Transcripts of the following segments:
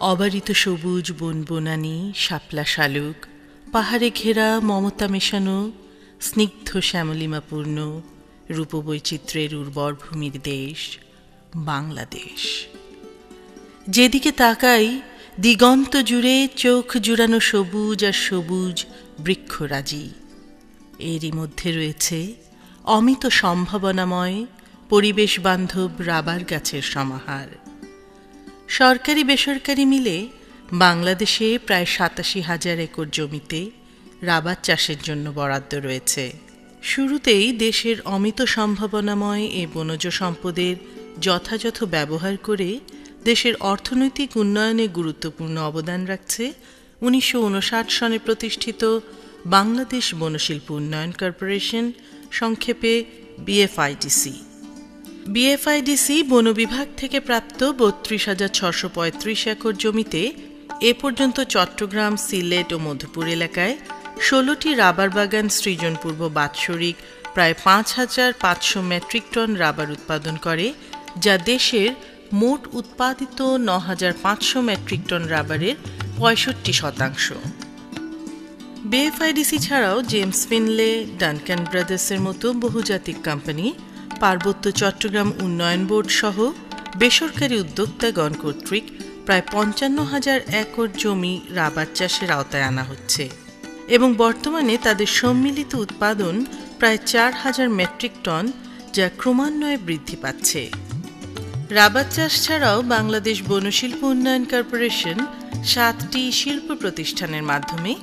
অবারিত সবুজ বন বনানি, শাপলা শালুক, পাহাড়ে ঘেরা মমতা মেশানো, স্নিগ্ধ শ্যামলিমাপূর্ণ, রূপবৈচিত্র্যের উর্বর ভূমির দেশ, বাংলাদেশ। যেদিকে তাকাই, দিগন্ত জুড়ে চোখ জুড়ানো সবুজ আর সবুজ বৃক্ষরাজি। এরই মধ্যে রয়েছে অমিত সম্ভাবনাময় পরিবেশ বান্ধব রাবার গাছের সমাহার। সরকারি বেসরকারি মিলে বাংলাদেশে প্রায় সাতাশি হাজার একর জমিতে রাবার চাষের জন্য বরাদ্দ রয়েছে। শুরুতেই দেশের অমিত সম্ভাবনাময় এ বনজ সম্পদের যথাযথ ব্যবহার করে দেশের অর্থনৈতিক উন্নয়নে গুরুত্বপূর্ণ অবদান রাখছে উনিশশো উনষাট সনে প্রতিষ্ঠিত বাংলাদেশ বনশিল্প উন্নয়ন কর্পোরেশন, সংক্ষেপে বিএফআইডিসি বিএফআইডিসি বন বিভাগ থেকে প্রাপ্ত বত্রিশ হাজার ছশো পঁয়ত্রিশ একর জমিতে এ পর্যন্ত চট্টগ্রাম, সিলেট ও মধুপুর এলাকায় ষোলোটি রাবার বাগান সৃজনপূর্ব বাৎসরিক প্রায় পাঁচ হাজার পাঁচশো মেট্রিক টন রাবার উৎপাদন করে, যা দেশের মোট উৎপাদিত ন হাজার পাঁচশো মেট্রিক টন রাবারের পঁয়ষট্টি শতাংশ। বিএফআইডিসি ছাড়াও জেমস ফিনলে, ডানকান ব্রাদার্সের মতো বহুজাতিক কোম্পানি পার্বত্য চট্টগ্রাম উন্নয়ন বোর্ড সহ বেসরকারি উদ্যোক্তাগণ কর্তৃক প্রায় পঞ্চান্ন হাজার একর জমি রাবার চাষের আওতায় আনা হচ্ছে। এবং বর্তমানে তাদের সম্মিলিত উৎপাদন প্রায় চার হাজার মেট্রিক টন, যা ক্রমান্বয়ে বৃদ্ধি পাচ্ছে। রাবার চাষ ছাড়াও বাংলাদেশ বনশিল্প উন্নয়ন কর্পোরেশন সাতটি শিল্প প্রতিষ্ঠানের মাধ্যমে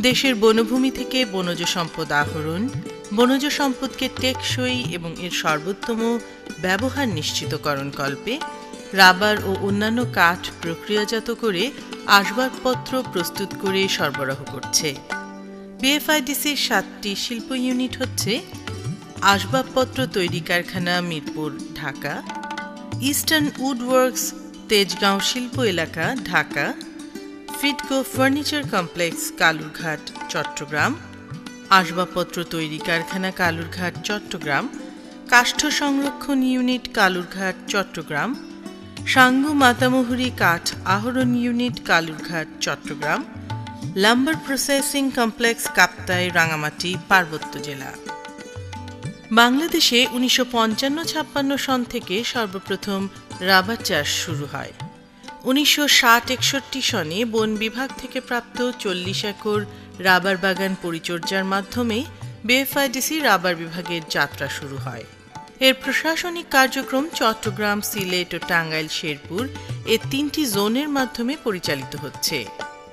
দেশের বনভূমি থেকে বনজ সম্পদ আহরণ বনজ সম্পদকে টেকসই এবং এর সর্বোত্তম ব্যবহার নিশ্চিতকরণ কল্পে রাবার ও অন্যান্য কাঠ প্রক্রিয়াজাত করে আসবাবপত্র প্রস্তুত করে সরবরাহ করছে। বিএফআইডিসির সাতটি শিল্প ইউনিট হচ্ছে আসবাবপত্র তৈরি কারখানা মিরপুর, ঢাকা, ইস্টার্ন উডওয়ার্কস, তেজগাঁও শিল্প এলাকা, ঢাকা ফিডকো ফার্নিচার কমপ্লেক্স, কালুরঘাট, চট্টগ্রাম আসবাবপত্র তৈরি কারখানা কালুরঘাট, চট্টগ্রাম। কাষ্ঠ সংরক্ষণ ইউনিট কালুরঘাট, চট্টগ্রাম। সাঙ্গু মাতামহুরি কাঠ আহরণ unit Kalurghat, Chattogram. Lumber processing complex Kaptai, Rangamati, পার্বত্য জেলা। বাংলাদেশে উনিশশো পঞ্চান্ন ছাপ্পান্ন সন থেকে সর্বপ্রথম রাবার চাষ শুরু হয়। উনিশশো ষাট একষট্টি সনে বন বিভাগ থেকে প্রাপ্ত চল্লিশ একর রাবার বাগান পরিচর্যার মাধ্যমে বিএফআইডিসি রাবার বিভাগের যাত্রা শুরু হয়। এর প্রশাসনিক কার্যক্রম চট্টগ্রাম, সিলেট ও টাঙ্গাইল, শেরপুর এ তিনটি জোনের মাধ্যমে পরিচালিত হচ্ছে।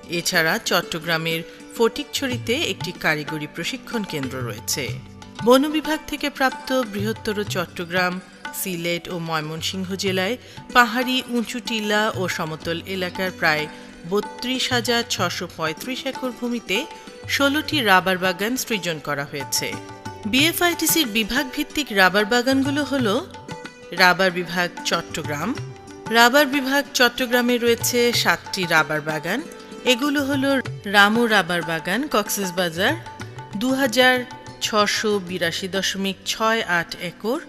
এছাড়া চট্টগ্রামের ফটিকছড়িতে একটি কারিগরি প্রশিক্ষণ কেন্দ্র রয়েছে। বন বিভাগ থেকে প্রাপ্ত বৃহত্তর চট্টগ্রাম, সিলেট ও ময়মনসিংহ জেলায় পাহাড়ি, উঁচু টিলা ও সমতল এলাকার প্রায় বত্রিশ হাজার ছশো পঁয়ত্রিশ একর ভূমিতে ষোলোটি রাবার বাগান সৃজন করা হয়েছে। বিএফআইটিসির বিভাগ ভিত্তিক রাবার বাগানগুলো হল রাবার বিভাগ চট্টগ্রাম, রাবার বিভাগ চট্টগ্রামে রয়েছে সাতটি রাবার বাগান। এগুলো হলো রামু রাবার বাগান কক্সবাজার দু হাজার ছশো বিরাশি দশমিক ছয় আট একর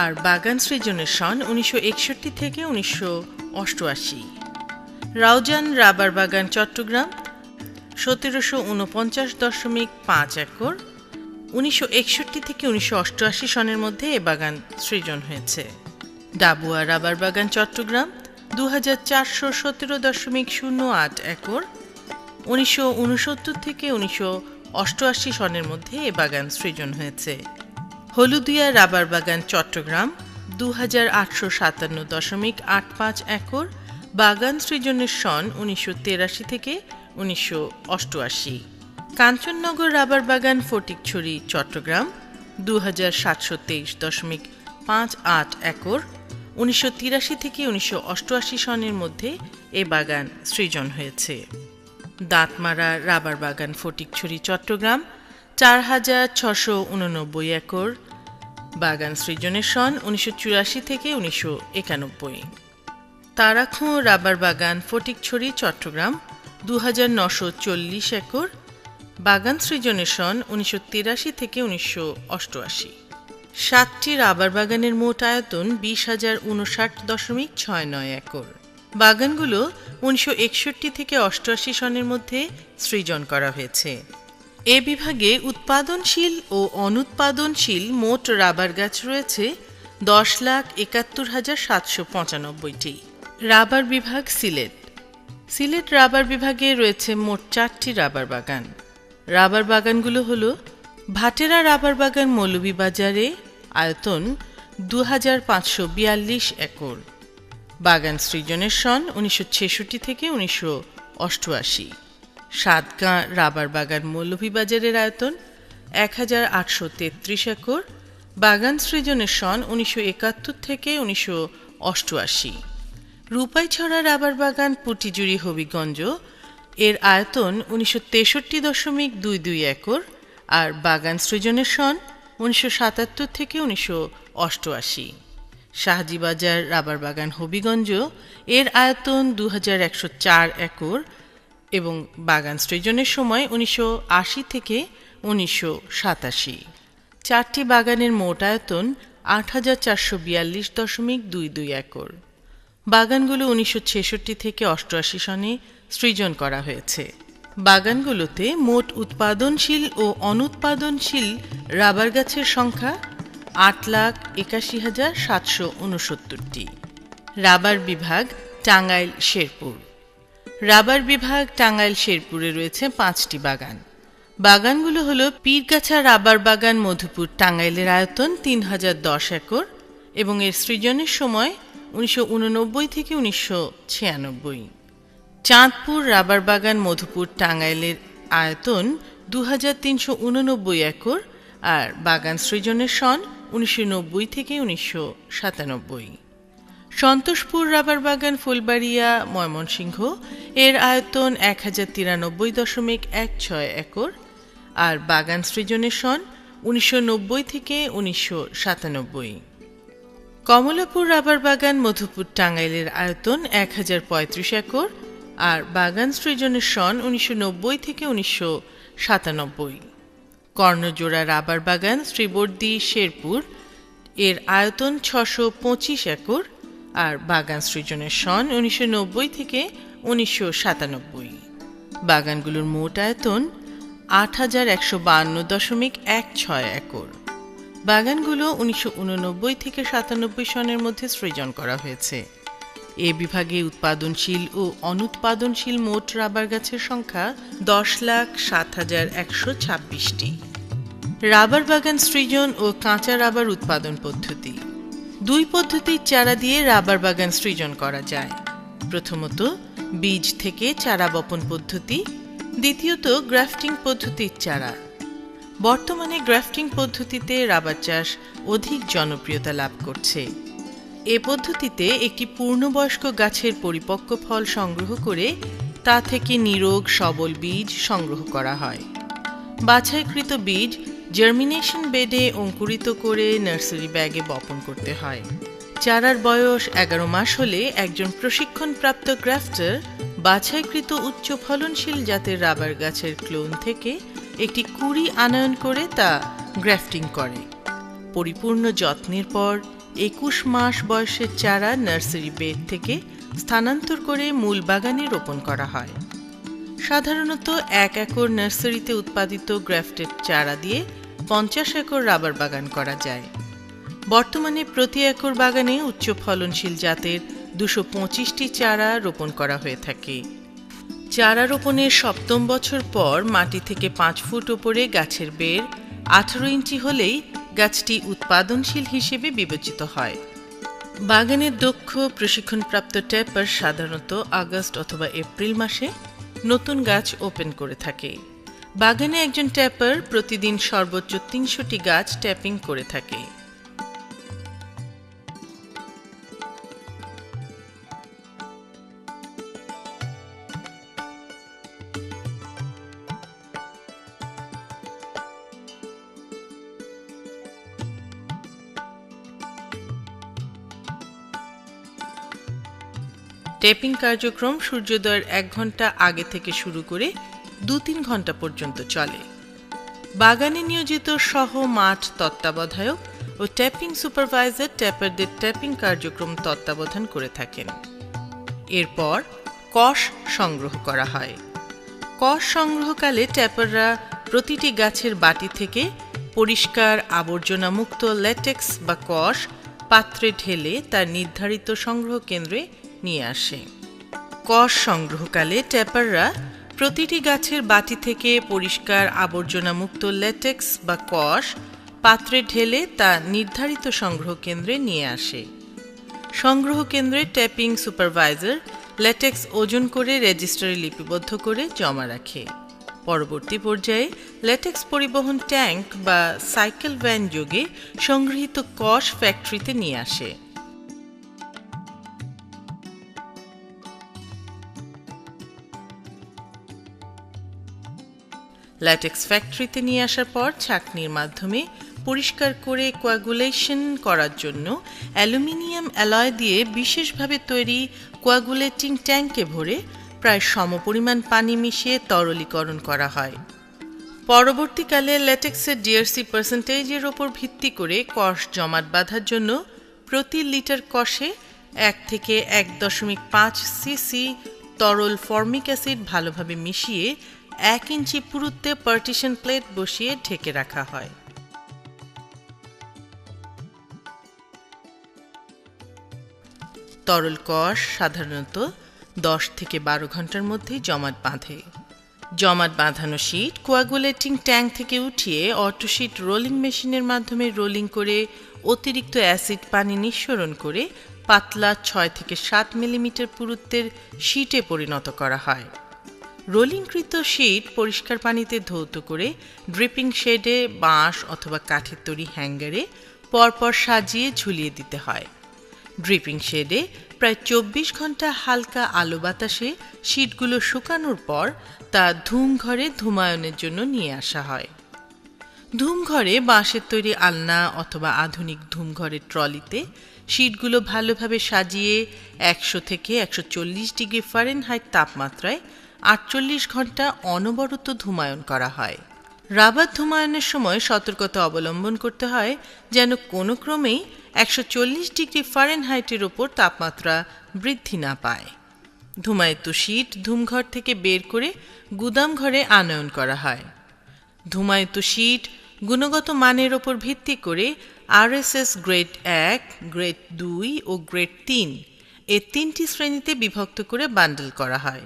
আর বাগান সৃজনের সন উনিশশো একষট্টি থেকে উনিশশো অষ্টআশি। রাউজান রাবার বাগান, চট্টগ্রাম। সতেরোশো উনপঞ্চাশ দশমিক পাঁচ একর। উনিশশো একষট্টি থেকে উনিশশো অষ্টআশি সনের মধ্যে এ বাগান সৃজন হয়েছে। ডাবুয়া রাবার বাগান, চট্টগ্রাম দু হাজার চারশো সতেরো দশমিক শূন্য আট একর। উনিশশো উনসত্তর থেকে উনিশশো অষ্টআশি সনের মধ্যে এ বাগান সৃজন হয়েছে। হলুদিয়া রাবার বাগান, চট্টগ্রাম দু হাজার আটশো সাতান্ন দশমিক আট পাঁচ একর। বাগান সৃজনের সন উনিশশো তেরাশি থেকে উনিশশো অষ্টআশি। কাঞ্চননগর রাবার বাগান ফটিকছড়ি, চট্টগ্রাম দু হাজার সাতশো তেইশ দশমিক পাঁচ আট একর। উনিশশো তিরাশি থেকে উনিশশো অষ্টআশি সনের মধ্যে এ বাগান সৃজন হয়েছে। দাঁতমারা রাবার বাগান ফটিকছড়ি, চট্টগ্রাম চার হাজার ছশো উননব্বই একর। বাগান সৃজনের সন উনিশশো চুরাশি থেকে উনিশশো একানব্বই। তারাখোঁ রাবার বাগান, ফটিকছড়ি, চট্টগ্রাম দু হাজার নশো চল্লিশ একর, বাগান সৃজনের সন উনিশশো তিরাশি থেকে উনিশশো অষ্টআশি। সাতটি রাবার বাগানের মোট আয়তন বিশ হাজার উনষাট দশমিক ছয় নয় একর। বাগানগুলো উনিশশো একষট্টি থেকে অষ্টআশি সনের মধ্যে সৃজন করা হয়েছে। এ বিভাগে উৎপাদনশীল ও অনুৎপাদনশীল মোট রাবার গাছ রয়েছে দশ লাখ একাত্তর হাজার সাতশো পঁচানব্বইটি। রাবার বিভাগ সিলেট। সিলেট রাবার বিভাগে রয়েছে মোট চারটি রাবার বাগান। রাবার বাগানগুলো হল ভাটেরা রাবার বাগান মৌলভীবাজারে আয়তন দু হাজার পাঁচশো বিয়াল্লিশ একর। বাগান সৃজনের সন উনিশশো ছেষট্টি থেকে উনিশশো অষ্টআশি। সাতগাঁ রাবার বাগান মৌলভীবাজারের আয়তন এক হাজার আটশো তেত্রিশ একর। বাগান সৃজনের সন উনিশশো একাত্তর থেকে উনিশশো অষ্টআশি। রূপাইছড়া রাবার বাগান পুটিজুড়ি হবিগঞ্জ। এর আয়তন উনিশশো তেষট্টি দশমিক দুই দুই একর, আর বাগান সৃজনের সন উনিশশো সাতাত্তর থেকে উনিশশো অষ্টআশি। শাহজিবাজার রাবার বাগান হবিগঞ্জ, এর আয়তন দু হাজার একশো চার একর এবং বাগান সৃজনের সময় উনিশশো আশি থেকে উনিশশো সাতাশি। চারটি বাগানের মোট আয়তন আট হাজার চারশো বিয়াল্লিশ দশমিক দুই দুই একর। বাগানগুলো উনিশশো ছেষট্টি থেকে অষ্টআশি সনে সৃজন করা হয়েছে। বাগানগুলোতে মোট উৎপাদনশীল ও অনুৎপাদনশীল রাবার গাছের সংখ্যা আট লাখ একাশি হাজার সাতশো উনসত্তরটি। রাবার বিভাগ টাঙ্গাইল শেরপুর। রাবার বিভাগ টাঙ্গাইল শেরপুরে রয়েছে পাঁচটি বাগান। বাগানগুলো হল পীরগাছা রাবার বাগান মধুপুর টাঙ্গাইলের আয়তন তিন হাজার দশ একর এবং এর সৃজনের সময় উনিশশো উননব্বই থেকে উনিশশো ছিয়ানব্বই। চাঁদপুর রাবার বাগান মধুপুর টাঙ্গাইলের আয়তন দু হাজার তিনশো উননব্বই একর আর বাগান সৃজনের সন উনিশশো নব্বই থেকে উনিশশো সাতানব্বই। সন্তোষপুর রাবার বাগান ফুলবাড়িয়া, ময়মনসিংহ এর আয়তন এক হাজার তিরানব্বই দশমিক এক ছয় একর আর বাগান সৃজনের সন উনিশশো নব্বই থেকে উনিশশো সাতানব্বই। কমলাপুর রাবার বাগান মধুপুর টাঙ্গাইলের আয়তন এক হাজার পঁয়ত্রিশ একর আর বাগান সৃজনের সন উনিশশো নব্বই থেকে উনিশশো সাতানব্বই। কর্ণজোড়া রাবার বাগান শ্রীবর্দী শেরপুর, এর আয়তন ছশো পঁচিশ একর আর বাগান সৃজনের সন উনিশশো নব্বই থেকে উনিশশো সাতানব্বই। বাগানগুলোর মোট আয়তন আট হাজার একশো বান্ন দশমিক এক ছয় একর। বাগানগুলো উনিশশো উননব্বই থেকে সাতানব্বই সনের মধ্যে সৃজন করা হয়েছে। এ বিভাগে উৎপাদনশীল ও অনুৎপাদনশীল মোট রাবার গাছের সংখ্যা দশ লাখ সাত হাজার একশো ছাব্বিশটি। রাবার বাগান সৃজন ও কাঁচা রাবার উৎপাদন পদ্ধতি। দুই পদ্ধতির চারা দিয়ে রাবার বাগান সৃজন করা যায়। প্রথমত, বীজ থেকে চারা বপন পদ্ধতি, দ্বিতীয়ত গ্রাফটিং পদ্ধতির চারা। বর্তমানে গ্রাফটিং পদ্ধতিতে রাবার চাষ অধিক জনপ্রিয়তা লাভ করছে। এ পদ্ধতিতে একটি পূর্ণবয়স্ক গাছের পরিপক্ক ফল সংগ্রহ করে তা থেকে নিরোগ সবল বীজ সংগ্রহ করা হয়। বাছাইকৃত বীজ জার্মিনেশন বেডে অঙ্কুরিত করে নার্সারি ব্যাগে বপন করতে হয়। চারার বয়স এগারো মাস হলে একজন প্রশিক্ষণপ্রাপ্ত গ্রাফটার বাছাইকৃত উচ্চ ফলনশীল জাতের রাবার গাছের ক্লোন থেকে একটি কুড়ি আনয়ন করে তা গ্রাফটিং করে। পরিপূর্ণ যত্নের পর একুশ মাস বয়সের চারা নার্সারি বেড থেকে স্থানান্তর করে মূল বাগানে রোপণ করা হয়। সাধারণত এক একর নার্সারিতে উৎপাদিত গ্রাফটেড চারা দিয়ে পঞ্চাশ একর রাবার বাগান করা যায়। বর্তমানে প্রতি একর বাগানে উচ্চ ফলনশীল জাতের দুশো পঁচিশটি চারা রোপণ করা হয়ে থাকে। চারা রোপণের সপ্তম বছর পর মাটি থেকে পাঁচ ফুট ওপরে গাছের বের আঠারো ইঞ্চি হলেই গাছটি উৎপাদনশীল হিসেবে বিবেচিত হয়। বাগানের দক্ষ প্রশিক্ষণপ্রাপ্ত ট্যাপার সাধারণত আগস্ট অথবা এপ্রিল মাসে নতুন গাছ ওপেন করে থাকে। বাগানে একজন ট্যাপার প্রতিদিন সর্বোচ্চ তিনশোটি গাছ ট্যাপিং করে থাকে। টেপিং কার্যক্রম সূর্যোদয়ের এক ঘণ্টা আগে থেকে শুরু করে দু তিন ঘণ্টা পর্যন্ত চলে। বাগানে নিয়োজিত সহ মাঠ তত্ত্বাবধায়ক ও ট্যাপিং সুপারভাইজার ট্যাপারদের ট্যাপিং কার্যক্রম তত্ত্বাবধান করে থাকেন। এরপর কষ সংগ্রহ করা হয়। কষ সংগ্রহকালে ট্যাপাররা প্রতিটি গাছের বাটি থেকে পরিষ্কার আবর্জনামুক্ত ল্যাটেক্স বা কষ পাত্রে ঢেলে তার নির্ধারিত সংগ্রহ কেন্দ্রে নিয়ে আসে। কষ সংগ্রহকালে ট্যাপাররা প্রতিটি গাছের বাটি থেকে পরিষ্কার আবর্জনামুক্ত ল্যাটেক্স বা কষ পাত্রে ঢেলে তা নির্ধারিত সংগ্রহ কেন্দ্রে নিয়ে আসে। সংগ্রহ কেন্দ্রে ট্যাপিং সুপারভাইজার ল্যাটেক্স ওজন করে রেজিস্টারে লিপিবদ্ধ করে জমা রাখে। পরবর্তী পর্যায়ে ল্যাটেক্স পরিবহন ট্যাঙ্ক বা সাইকেল ভ্যান যোগে সংগৃহীত কষ ফ্যাক্টরিতে নিয়ে আসে। ল্যাটেক্স ফ্যাক্টরিতে নিয়ে আসার পর ছাঁকনির মাধ্যমে পরিষ্কার করে কোয়াগুলেশন করার জন্য অ্যালুমিনিয়াম অ্যালয় দিয়ে বিশেষভাবে তৈরি কোয়াগুলেটিং ট্যাঙ্কে ভরে প্রায় সমপরিমাণ পানি মিশিয়ে তরলীকরণ করা হয়। পরবর্তীকালে ল্যাটেক্সের ডিআরসি পার্সেন্টেজের ওপর ভিত্তি করে কষ জমাট বাঁধার জন্য প্রতি লিটার কষে এক থেকে এক দশমিক পাঁচ সিসি তরল ফর্মিক অ্যাসিড ভালোভাবে মিশিয়ে এক ইঞ্চি পুরুত্বে পার্টিশন প্লেট বসিয়ে ঢেকে রাখা হয়। তরল কষ সাধারণত দশ থেকে বারো ঘণ্টার মধ্যেই জমাট বাঁধে। জমাট বাঁধানো শীট কোয়াগুলেটিং ট্যাঙ্ক থেকে উঠিয়ে অটোশিট রোলিং মেশিনের মাধ্যমে রোলিং করে অতিরিক্ত অ্যাসিড পানি নিঃসরণ করে পাতলা ছয় থেকে সাত মিলিমিটার পুরুত্বের শীটে পরিণত করা হয়। রোলিংকৃত শীট পরিষ্কার পানিতে ধৌত করে ড্রিপিং শেডে বাঁশ অথবা কাঠের তৈরি হ্যাঙ্গারে পরপর সাজিয়ে ঝুলিয়ে দিতে হয়। ড্রিপিং শেডে প্রায় চব্বিশ ঘণ্টা হালকা আলো বাতাসে শীটগুলো শুকানোর পর তা ধুমঘরে ধুমায়নের জন্য নিয়ে আসা হয়। ধুমঘরে বাঁশের তৈরি আলনা অথবা আধুনিক ধুমঘরের ট্রলিতে শীটগুলো ভালোভাবে সাজিয়ে একশো থেকে একশো চল্লিশ ডিগ্রি ফারেনহাইট তাপমাত্রায় আটচল্লিশ ঘণ্টা অনবরত ধুমায়ন করা হয়। রাবার ধুমায়নের সময় সতর্কতা অবলম্বন করতে হয় যেন কোনো ক্রমেই একশো চল্লিশ ডিগ্রি ফারেনহাইটের ওপর তাপমাত্রা বৃদ্ধি না পায়। ধুমায়িত শীট ধুমঘর থেকে বের করে গুদাম ঘরে আনয়ন করা হয়। ধুমায়িত শীট গুণগত মানের ওপর ভিত্তি করে আরএসএস গ্রেড এক, গ্রেড দুই ও গ্রেড তিন এ তিনটি শ্রেণীতে বিভক্ত করে বান্ডেল করা হয়।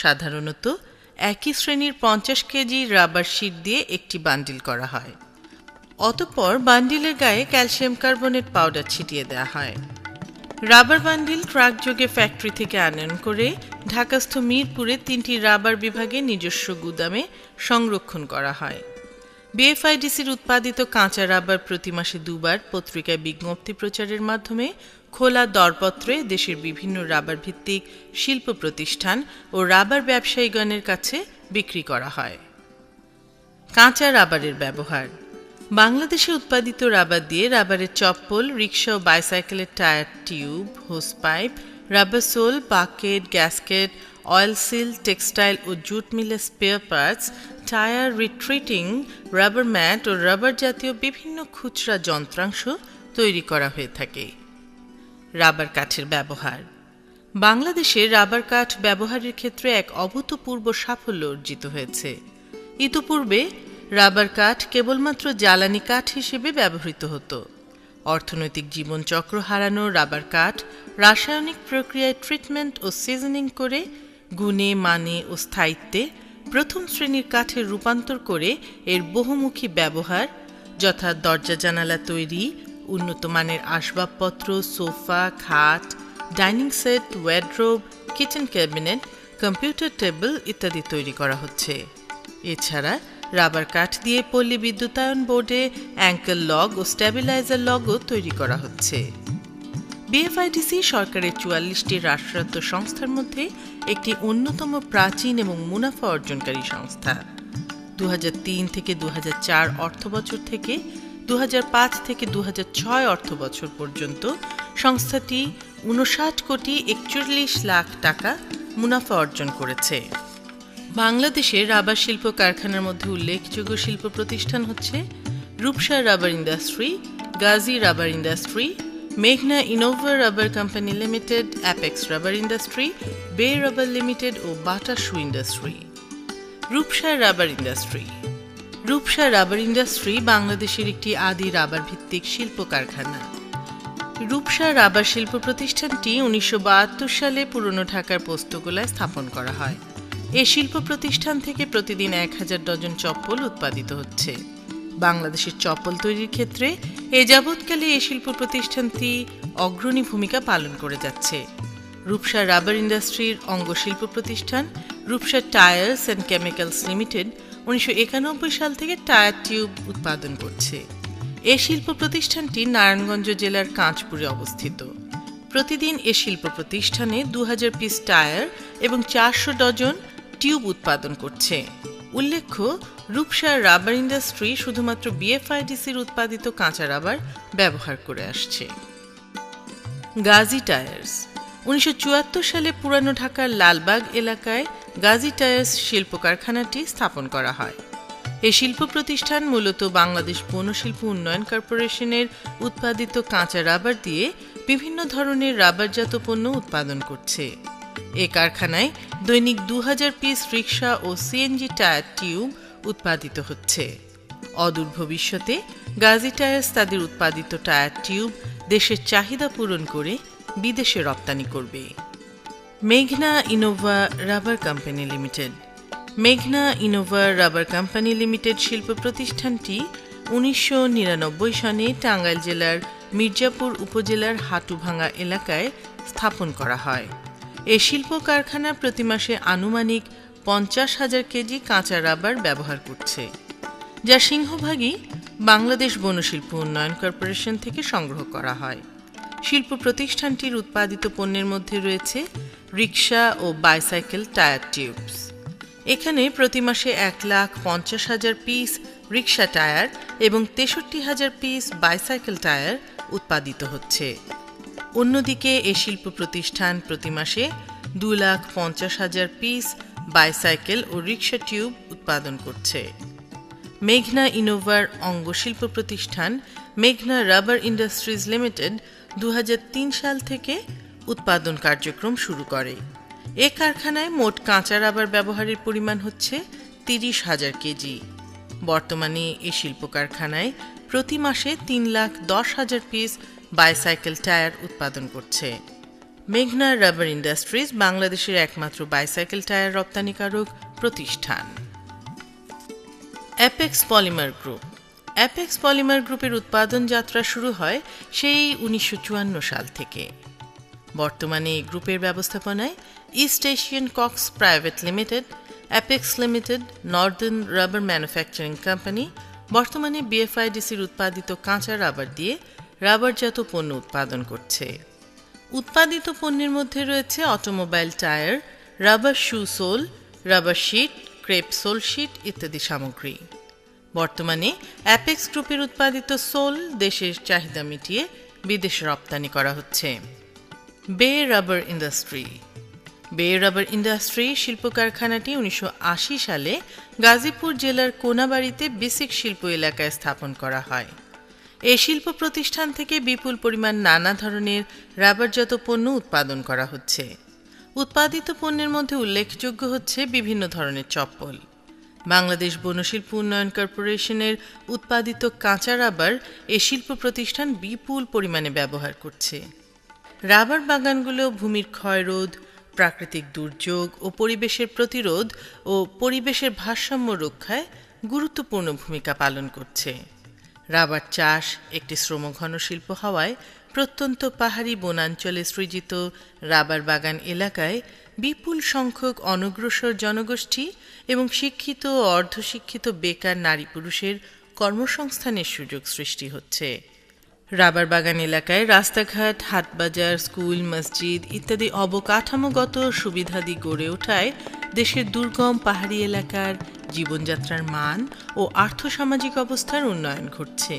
সাধারণত একই শ্রেণির পঞ্চাশ কেজি রাবার শিট দিয়ে একটি বান্ডিল করা হয়। অতঃপর বান্ডিলের গায়ে ক্যালসিয়াম কার্বনেট পাউডার ছিটিয়ে দেওয়া হয়। রাবার বান্ডিল ট্রাক যোগে ফ্যাক্টরি থেকে আনয়ন করে ঢাকাস্থ মিরপুরে তিনটি রাবার বিভাগে নিজস্ব গুদামে সংরক্ষণ করা হয়। বিএফআইডিসির উৎপাদিত কাঁচা রাবার প্রতি মাসে দুবার পত্রিকায় বিজ্ঞপ্তি প্রচারের মাধ্যমে খোলা দরপত্রে দেশের বিভিন্ন রাবার ভিত্তিক শিল্প প্রতিষ্ঠান ও রাবার ব্যবসায়ীগণের কাছে বিক্রি করা হয়। কাঁচা রাবারের ব্যবহার। বাংলাদেশে উৎপাদিত রাবার দিয়ে রাবারের চপ্পল রিক্সা ও বাইসাইকেলের tyre tube, hose pipe, rubber sole, bucket, gasket, oil seal, textile ও জুট মিলের spare parts tyre retreading rubber mat ও রাবার জাতীয় বিভিন্ন খুচরা যন্ত্রাংশ তৈরি করা হয়ে থাকে। রাবার কাঠের ব্যবহার। বাংলাদেশে রাবার কাঠ ব্যবহারের ক্ষেত্রে এক অভূতপূর্ব সাফল্য অর্জিত হয়েছে। ইতোপূর্বে রাবার কাঠ কেবলমাত্র জ্বালানি কাঠ হিসেবে ব্যবহৃত হতো। অর্থনৈতিক জীবনচক্র হারানো রাবার কাঠ রাসায়নিক প্রক্রিয়ায় ট্রিটমেন্ট ও সিজনিং করে গুণে মানে ও স্থায়িত্বে প্রথম শ্রেণির কাঠের রূপান্তর করে এর বহুমুখী ব্যবহার, যথা দরজা জানালা তৈরি, উন্নত মানের আসবাবপত্র, সোফা, খাট, dining set, wardrobe, kitchen cabinet, computer table ইত্যাদি তৈরি করা হচ্ছে। এছাড়া রাবার কাঠ দিয়ে পল্লী বিদ্যুতায়ন বোর্ডে অ্যাঙ্কেল লগ ও স্ট্যাবিলাইজার লগও তৈরি করা হচ্ছে। বিএফআইডিসি সরকারের চুয়াল্লিশটি রাষ্ট্রায়ত্ত সংস্থার মধ্যে একটি অন্যতম প্রাচীন এবং মুনাফা অর্জনকারী সংস্থা। দু হাজার তিন থেকে দুহাজার চার অর্থবছর থেকে দু হাজার পাঁচ থেকে দু হাজার ছয় অর্থ বছর পর্যন্ত সংস্থাটি উনষাট কোটি একচল্লিশ লাখ টাকা মুনাফা অর্জন করেছে। বাংলাদেশে রাবার শিল্প কারখানার মধ্যে উল্লেখযোগ্য শিল্প প্রতিষ্ঠান হচ্ছে Rupsha rubber industry, Gazi rubber industry মেঘনা Innova rubber company limited Apex rubber industry Bay rubber limited ও Bata shoe industry Rupsha rubber industry Rupsha rubber industry বাংলাদেশের একটি আদি রাবার ভিত্তিক শিল্প কারখানা। রূপসা রাবার শিল্প প্রতিষ্ঠানটি উনিশশো বাহাত্তর সালে পুরনো ঢাকার পোস্তগোলায় স্থাপন করা হয়। এ শিল্প প্রতিষ্ঠান থেকে প্রতিদিন এক হাজার ডজন চপ্পল উৎপাদিত হচ্ছে। বাংলাদেশের চপ্পল তৈরির ক্ষেত্রে এ যাবৎকালে এ শিল্প প্রতিষ্ঠানটি অগ্রণী ভূমিকা পালন করে যাচ্ছে। রূপসা রাবার ইন্ডাস্ট্রির অঙ্গ শিল্প প্রতিষ্ঠান Rupsha tyres and chemicals limited উনিশশো একানব্বই সাল থেকে টায়ার টিউব উৎপাদন করছে। এ শিল্প প্রতিষ্ঠানটি নারায়ণগঞ্জ জেলার কাঁচপুরে অবস্থিত। প্রতিদিন এ শিল্প প্রতিষ্ঠানে দু হাজার পিস টায়ার এবং চারশো ডজন টিউব উৎপাদন করছে। উল্লেখ্য, রূপসার রাবার ইন্ডাস্ট্রি শুধুমাত্র বিএফআইডিসির উৎপাদিত কাঁচা রাবার ব্যবহার করে আসছে। গাজী টায়ার্স। উনিশশো চুয়াত্তর সালে পুরানো ঢাকার লালবাগ এলাকায় গাজী টায়ার্স শিল্প কারখানাটি স্থাপন করা হয়। এই শিল্প প্রতিষ্ঠান মূলত বাংলাদেশ বনশিল্প উন্নয়ন কর্পোরেশনের উৎপাদিত কাঁচা রাবার দিয়ে বিভিন্ন ধরনের রাবারজাত পণ্য উৎপাদন করছে। এ কারখানায় দৈনিক দু হাজার পিস রিক্সা ও সিএনজি টায়ার টিউব উৎপাদিত হচ্ছে। অদূর ভবিষ্যতে গাজী টায়ার্স তাদের উৎপাদিত টায়ার টিউব দেশের চাহিদা পূরণ করে বিদেশে রপ্তানি করবে। মেঘনা ইনোভা রাবার কোম্পানি লিমিটেড। মেঘনা ইনোভা রাবার কোম্পানি লিমিটেড শিল্প প্রতিষ্ঠানটি উনিশশো নিরানব্বই সনে টাঙ্গাইল জেলার মির্জাপুর উপজেলার হাটুভাঙ্গা এলাকায় স্থাপন করা হয়। এ শিল্প কারখানা প্রতি মাসে আনুমানিক পঞ্চাশ হাজার কেজি কাঁচা রাবার ব্যবহার করছে, যা সিংহভাগই বাংলাদেশ বনশিল্প উন্নয়ন কর্পোরেশন থেকে সংগ্রহ করা হয়। শিল্প প্রতিষ্ঠানটির উৎপাদিত পণ্যের মধ্যে রয়েছে রিক্সা ও বাইসাইকেল টায়ার টিউবস। এখানে প্রতি মাসে এক লাখ পঞ্চাশ হাজার পিস রিক্সা টায়ার এবং তেষট্টি হাজার পিস বাইসাইকেল টায়ার উৎপাদিত হচ্ছে। অন্যদিকে এ শিল্প প্রতিষ্ঠান প্রতি মাসে দু লাখ পঞ্চাশ হাজার পিস বাইসাইকেল ও রিক্সা টিউব উৎপাদন করছে। মেঘনা ইনোভার অঙ্গ শিল্প প্রতিষ্ঠান, মেঘনা রাবার ইন্ডাস্ট্রিজ লিমিটেড দু হাজার তিন সাল থেকে উৎপাদন কার্যক্রম শুরু করে। এ কারখানায় মোট কাঁচা রাবার ব্যবহারের পরিমাণ হচ্ছে তিরিশ হাজার কেজি। বর্তমানে এ শিল্প কারখানায় প্রতি মাসে তিন লাখ দশ হাজার পিস বাইসাইকেল টায়ার উৎপাদন করছে। মেঘনা রাবার ইন্ডাস্ট্রিজ বাংলাদেশের একমাত্র বাইসাইকেল টায়ার রপ্তানিকারক প্রতিষ্ঠান। Apex polymer group Apex polymer গ্রুপের উৎপাদন যাত্রা শুরু হয় সেই উনিশশো চুয়ান্ন সাল থেকে। বর্তমানে এই গ্রুপের ব্যবস্থাপনায় East Asian Cox private limited Apex limited northern rubber manufacturing company বর্তমানে বিএফআইডিসির উৎপাদিত কাঁচা রাবার দিয়ে রাবারজাত পণ্য উৎপাদন করছে। উৎপাদিত পণ্যের মধ্যে রয়েছে automobile tyre, rubber shoe sole, rubber sheet, crepe sole sheet ইত্যাদি সামগ্রী। বর্তমানে অ্যাপেক্স গ্রুপের উৎপাদিত সোল দেশের চাহিদা মিটিয়ে বিদেশে রপ্তানি করা হচ্ছে। Bay rubber industry Bay rubber industry শিল্প কারখানাটি উনিশশো আশি সালে গাজীপুর জেলার কোনাবাড়িতে বেসিক শিল্প এলাকায় স্থাপন করা হয়। এই শিল্প প্রতিষ্ঠান থেকে বিপুল পরিমাণ নানা ধরনের রাবারজাত পণ্য উৎপাদন করা হচ্ছে। উৎপাদিত পণ্যের মধ্যে উল্লেখযোগ্য হচ্ছে বিভিন্ন ধরনের চপ্পল। বাংলাদেশ বনশিল্প উন্নয়ন কর্পোরেশনের উৎপাদিত কাঁচা রাবার এ শিল্প প্রতিষ্ঠান বিপুল পরিমাণে ব্যবহার করছে। রাবার বাগানগুলো ভূমির ক্ষয়রোধ প্রাকৃতিক দুর্যোগ ও পরিবেশের প্রতিরোধ ও পরিবেশের ভারসাম্য রক্ষায় গুরুত্বপূর্ণ ভূমিকা পালন করছে। রাবার চাষ একটি শ্রমঘন শিল্প হওয়ায় প্রত্যন্ত পাহাড়ি বনাঞ্চলে সৃজিত রাবার বাগান এলাকায় বিপুল সংখ্যক অনগ্রসর জনগোষ্ঠী এবং শিক্ষিত ও অর্ধশিক্ষিত বেকার নারী পুরুষের কর্মসংস্থানের সুযোগ সৃষ্টি হচ্ছে। রাবার বাগান এলাকায় রাস্তাঘাট, হাটবাজার, স্কুল, মসজিদ ইত্যাদি অবকাঠামোগত সুবিধাদি গড়ে ওঠায় দেশের দুর্গম পাহাড়ি এলাকার জীবনযাত্রার মান ও আর্থসামাজিক অবস্থার উন্নয়ন ঘটছে।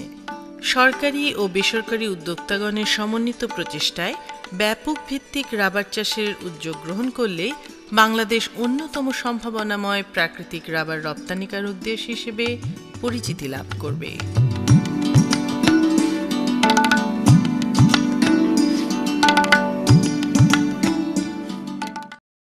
সরকারি ও বেসরকারি উদ্যোক্তাগণের সমন্বিত প্রচেষ্টায় ব্যাপক ভিত্তিক রাবার চাষের উদ্যোগ গ্রহণ করলে বাংলাদেশ অন্যতম সম্ভাবনাময় প্রাকৃতিক রাবার রপ্তানিকারক দেশ হিসেবে পরিচিতি লাভ করবে।